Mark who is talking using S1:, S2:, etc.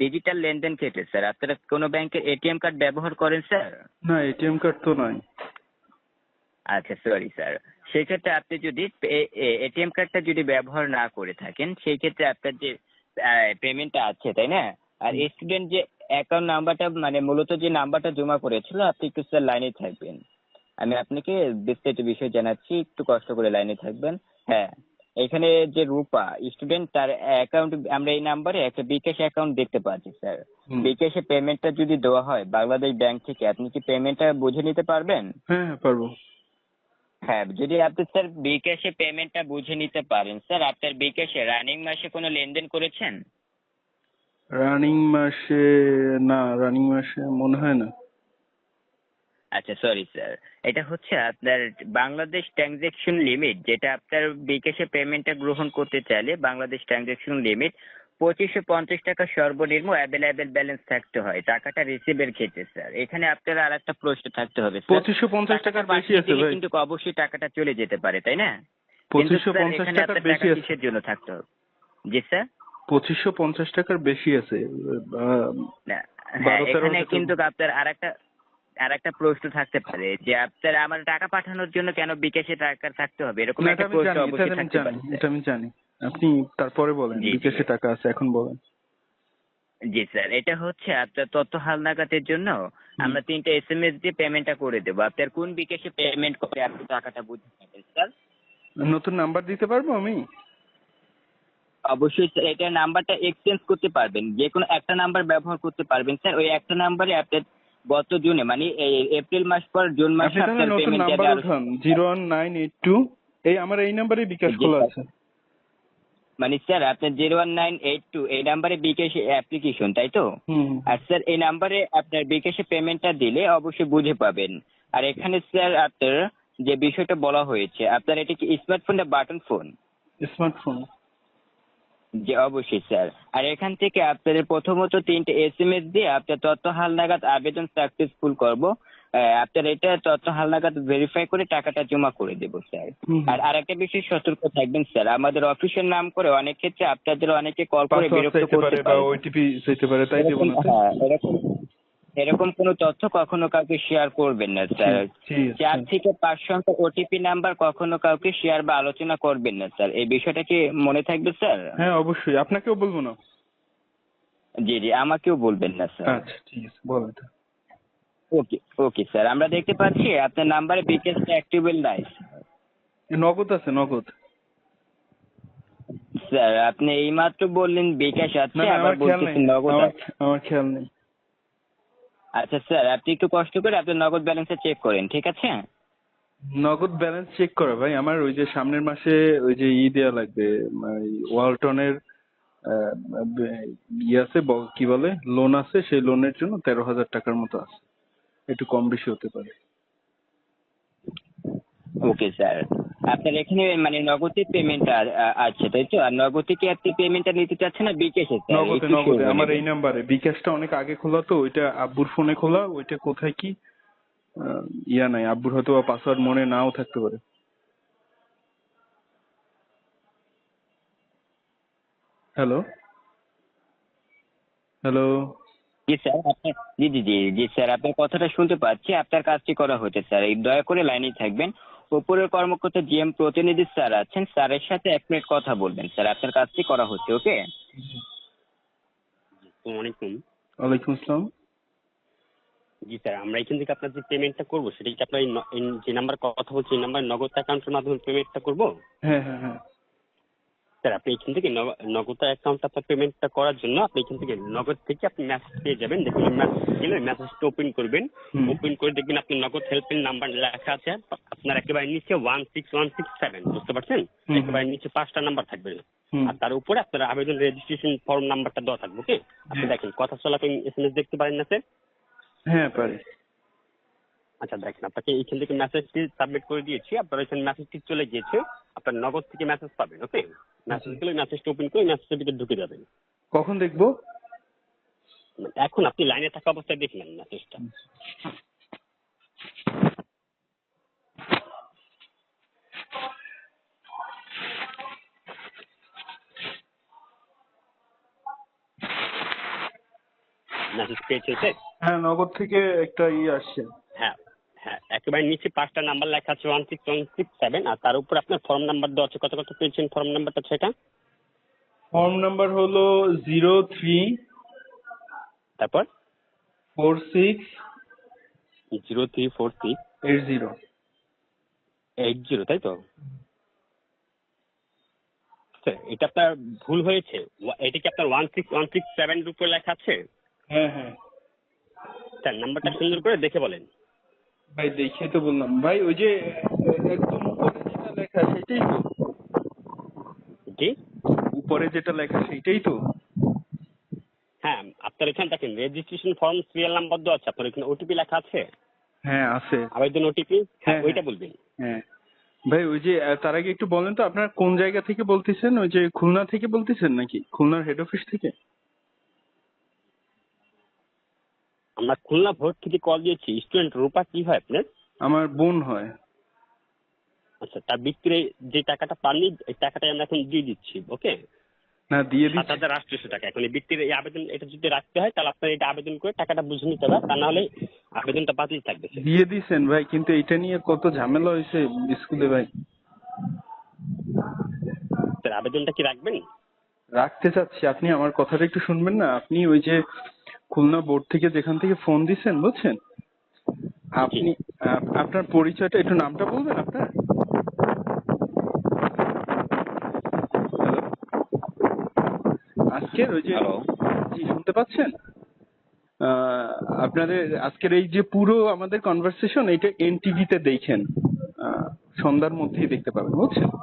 S1: Digital লেনদেন ক্ষেত্রে sir আপনারা কোনো ব্যাংকের এটিএম কার্ড ব্যবহার করেন স্যার
S2: না এটিএম কার্ড তো নাই।
S1: আচ্ছা সরি স্যার সেক্ষেত্রে আপনি যদি এটিএম কার্ডটা যদি ব্যবহার না করে থাকেন সেই ক্ষেত্রে আপনার যে পেমেন্টটা আছে তাই না? আর স্টুডেন্ট যে অ্যাকাউন্ট নাম্বারটা মানে মূলত যে নাম্বারটা জমা করেছিল আপনি একটু স্যার লাইনে থাকবেন। আমি আপনাকে বিস্তারিত বিষয় জানাচ্ছি একটু কষ্ট করে লাইনে থাকবেন। হ্যাঁ। এখানে যে রূপা স্টুডেন্ট তার অ্যাকাউন্ট আমরা এই নাম্বারে একটা বিকাশ অ্যাকাউন্ট দেখতে পাচ্ছি স্যার। বিকাশে পেমেন্টটা যদি দেওয়া হয় বাংলাদেশ ব্যাংক থেকে আপনি কি পেমেন্টটা বুঝে নিতে পারবেন?
S2: হ্যাঁ হ্যাঁ পারব।
S1: হ্যাঁ যদি আপনি স্যার বিকাশে পেমেন্টটা বুঝে নিতে পারেন স্যার আপনার বিকাশে রানিং মাসে কোনো লেনদেন করেছেন?
S2: রানিং মাসে না রানিং মাসে মনে হয় না।
S1: আচ্ছা সরি স্যার এটা হচ্ছে আপনার বাংলাদেশ ট্রানজ্যাকশন লিমিট যেটা আপনার বিকাশে পেমেন্টটা গ্রহণ করতে চাইলে বাংলাদেশ ট্রানজ্যাকশন লিমিট পঁচিশশো পঞ্চাশ টাকা সর্বনিম্ন অ্যাভেলেবেল ব্যালেন্স থাকতে হয় টাকাটা রিসিভের ক্ষেত্রে স্যার এখানে আপনার আর একটা প্রশ্ন থাকতে হবে
S2: পঁচিশশো পঞ্চাশ টাকার বেশি আছে
S1: কিন্তু অবশ্যই টাকাটা চলে যেতে পারে তাই না?
S2: পঁচিশশো পঞ্চাশ টাকার বেশি
S1: টাকা
S2: আছে।
S1: কিসের জন্য থাকতে হবে? জি স্যার
S2: পঁচিশশো পঞ্চাশ টাকার বেশি আছে।
S1: না হ্যাঁ এখানে কিন্তু আপনার আর একটা আর একটা প্রশ্ন থাকতে পারে যে আপনার আমার টাকা পাঠানোর জন্য কেন বিকাশে টাকা থাকতে হবে? এরকম একটা প্রশ্ন অবশ্যই
S2: আমি
S1: থাকতে
S2: জানি
S1: পারে।
S2: এটা আমি জানি। আপনি তারপরে বলেন। বিকাশে টাকা আছে এখন বলেন।
S1: জি স্যার এটা হচ্ছে আপনার তথ্য হালনাগাদের জন্য আমরা তিনটা এস এম এস দিয়ে পেমেন্টটা করে দেবো। আপনার কোন বিকাশে পেমেন্ট করে আপনি টাকাটা বুঝতে পারবেন স্যার?
S2: নতুন নাম্বার দিতে পারব আমি?
S1: অবশ্যই স্যার এটা নাম্বারটা এক্সচেঞ্জ করতে পারবেন। যে কোনো একটা নাম্বার ব্যবহার করতে পারবেন স্যার। ওই একটা নাম্বারে আপনার গত জুনে মানে এই এপ্রিল মাস পর জুন মাসে আপনার
S2: নতুন নাম্বার উঠান zero one nine eight two এই আমার এই নাম্বারে বিকাশ খোলা আছে।
S1: মানে স্যার আপনার zero one nine eight two এই নাম্বারে বিকাশ অ্যাপ্লিকেশন তাই তো? আর স্যার এই নাম্বারে আপনার বিকাশে পেমেন্টটা দিলে অবশ্যই বুঝে পাবেন। আর এখানে স্যার আপনার যে বিষয়টা বলা হয়েছে আপনার এটা কি স্মার্টফোন না বাটন ফোন
S2: স্মার্টফোন
S1: যে অবশ্যই স্যার। আর এখান থেকে আপনাদের প্রথমত তিনটে এস এম এস দিয়ে আপনার তথ্য হালনাগাদ আবেদন সাকসেসফুল করব। আহ, আপনার এটা তথ্য হালনাগাদ ভেরিফাই করে টাকাটা জমা করে দেবো স্যার। আর আরেকটা বিষয় সতর্ক থাকবেন স্যার। আমাদের অফিসের নাম করে অনেক ক্ষেত্রে আপনাদের অনেকে কল করে বিরক্ত
S2: করতে পারে বা ওটিপি চাইতে পারে তাই দেব না
S1: হ্যাঁ, এরকম। এরকম কোনো তথ্য কখনো কাউকে শেয়ার করবেন না স্যার। চার থেকে পাঁচ সংখ্যা ওটিপি নাম্বার কখনো কাউকে শেয়ার বা আলোচনা করবেন না স্যার। এই বিষয়টা কি মনে থাকবে স্যার?
S2: হ্যাঁ অবশ্যই। আপনাকেও বলব না?
S1: জি জি আমাকেও বলবেন না স্যার।
S2: আচ্ছা ঠিক আছে। বলেন
S1: ওকে ওকে স্যার। আমরা দেখতে পাচ্ছি আপনার নাম্বারে বিকেএসটা অ্যাক্টিভেল নাই
S2: নগদ আছে নগদ।
S1: স্যার আপনি এইমাত্র বললেন বিকাশ আছে আবার বলতেছেন নগদ।
S2: আমার খেয়াল নেই।
S1: আচ্ছা স্যার আপনি একটু কষ্ট করে আপনার নগদ ব্যালেন্সটা চেক করেন ঠিক আছে?
S2: নগদ ব্যালেন্স চেক করা ভাই আমার ওই যে সামনের মাসে ওই যে ই দেওয়া লাগবে ওয়ালটনের বে- ইয়ে আছে কি বলে লোন আছে সেই লোনের জন্য তেরো হাজার টাকার মতো আছে। একটু কম বেশি হতে পারে।
S1: Okay sir. আপনার এখানে মানে নগদে পেমেন্ট আছে তাই তো? আর নগদে কি আপনি পেমেন্টটা নিতে চাচ্ছেন না বিকাশে
S2: নগদে নগদে আমার
S1: হয়ে
S2: এই নাম্বারে। বিকাশটা অনেক আগে খোলা তো ওইটা আব্বুর ফোনে খোলা ওইটা কোথায় কি? ইয়া নাই আব্বুর হয়তো পাসওয়ার্ড মনে নাও থাকতে পারে। হ্যালো? হ্যালো?
S1: জি স্যার আপনার জি জি জি জি স্যার আপনার কথাটা শুনতে পাচ্ছি আপনার কাজটি করা হচ্ছে স্যার এই দয়া করে লাইনেই থাকবেন। উপরের কর্মকর্তা জিএম প্রতিনিধি স্যার আছেন স্যারের সাথে এক মিনিট কথা বলবেন। স্যার আপনার কাজটি করা হচ্ছে ওকে?
S2: ওয়ালাইকুম আসসালাম।
S3: জি স্যার আমরা এখান থেকে আপনার যে পেমেন্টটা করব সেটা কি আপনার যে নাম্বার কথা বলছি এই নাম্বার নগদ অ্যাকাউন্টের মাধ্যমে পেমেন্টটা করব?
S2: হ্যাঁ হ্যাঁ হ্যাঁ।
S3: স্যার আপনি এখান থেকে নগদ অ্যাকাউন্ট আপনার পেমেন্টটা করার জন্য আপনি এখান থেকে নগদ থেকে আপনি মেসেজ পেয়ে যাবেন। দেখুন মেসেজ গেলে মেসেজটা ওপেন করবেন। ওপেন করে দেখবেন আপনি নগদ হেল্পলাইন নাম্বার লেখা আছে। আপনার একেবারে নিচে one six one six seven বুঝতে পারছেন। একেবারে নিচে পাঁচটা নাম্বার থাকবে। আর তার উপরে আপনার আবেদন রেজিস্ট্রেশন ফর্ম নাম্বারটা দেওয়া থাকবে ওকে আপনি। দেখেন কথা চলাকালীন এস এম এস দেখতে পারেন না স্যার
S2: হ্যাঁ পারি।
S3: আচ্ছা দেখেন আপনাকে এইখান থেকে মেসেজটি সাবমিট করে দিয়েছি। আপনার এখানে মেসেজটি চলে গিয়েছে আপনার নগদ থেকে মেসেজ পাবেন ওকে মেসেজ গেলে মেসেজটা ওপেন করে মেসেজের ভিতরে ঢুকে যাবেন।
S2: কখন দেখব?
S3: এখন আপনি লাইনে থাকা অবস্থায় দেখলেন মেসেজটা মেসেজ স্যার
S2: হ্যাঁ নগদ থেকে একটা ই আসছে।
S3: হ্যাঁ হ্যাঁ একেবারে নিচে পাঁচটা নাম্বার লেখা আছে one six one six seven আর তার উপর আপনার ফর্ম নাম্বার দেওয়া আছে কত কত পেয়েছেন ফর্ম নাম্বারটা সেটা?
S2: ফর্ম নাম্বার হলো জিরো থ্রি
S3: তারপর?
S2: Four six
S3: zero three four six
S2: eight zero
S3: eight zero তাই তো? স্যার এটা আপনার ভুল হয়েছে। এটা কি আপনার one six one six seven উপরে লেখা আছে?
S2: হ্যাঁ হ্যাঁ।
S3: স্যার নাম্বারটা সুন্দর করে দেখে বলেন।
S2: ভাই দেখে তো বললাম। ভাই ওই যে একদম উপরে যেটা লেখা সেটাই তো।
S3: জি?
S2: উপরে যেটা লেখা সেটাই তো।
S3: হ্যাঁ আপনার এখানে দেখেন রেজিস্ট্রেশন ফর্ম সিরিয়াল নাম্বার দেওয়া আছে। আপনার এখানে ওটিপি লেখা আছে?
S2: হ্যাঁ আছে।
S3: আবেদন ওটিপি
S2: হ্যাঁ,
S3: হ্যাঁ
S2: হ্যাঁ।
S3: ওইটা বলবেন।
S2: হ্যাঁ। ভাই ওই যে তার আগে একটু বলেন তো আপনার কোন জায়গা থেকে বলতেছেন? ওই যে খুলনা থেকে বলতেছেন নাকি? খুলনার হেড অফিস থেকে?
S3: আমরা খুলনা ভোট থেকে কল দিয়েছি স্টুডেন্ট রূপা কি হয় আপনার?
S2: আমার বোন হয়।
S3: আচ্ছা তার বিক্রি যে টাকাটা পাননি এই টাকাটা আমরা এখন দিয়ে দিচ্ছি ওকে
S2: না দিয়ে
S3: সাত
S2: দিচ্ছি
S3: হাজার আটশোশো টাকা। এখন এই ব্যক্তির এই আবেদন এটা যদি রাখতে হয় তাহলে আপনার এটা আবেদন করে টাকাটা বুঝে নিতে হবে তা না হলে আবেদনটা বাতিল থাকবে।
S2: দিয়ে দিছেন ভাই কিন্তু এটা নিয়ে কত ঝামেলা হয়েছে স্কুলে ভাই।
S3: আবেদনটা কি রাখবেন?
S2: রাখতে চাচ্ছি আপনি আমার কথাটা একটু শুনবেন না। আপনি ওই যে খুলনা বোর্ড থেকে যেখান থেকে ফোন দিছেন বুঝছেন? আপনি আপ- আপনার পরিচয়টা একটু নামটা বলবেন আপনার? আজকের ওই যে জি শুনতে পাচ্ছেন? আহ, আপনাদের আজকের এই যে পুরো আমাদের কনভারসেশন এটা এনটিভিতে দেখেন। আহ, সন্ধ্যার মধ্যেই দেখতে পাবেন বুঝছেন?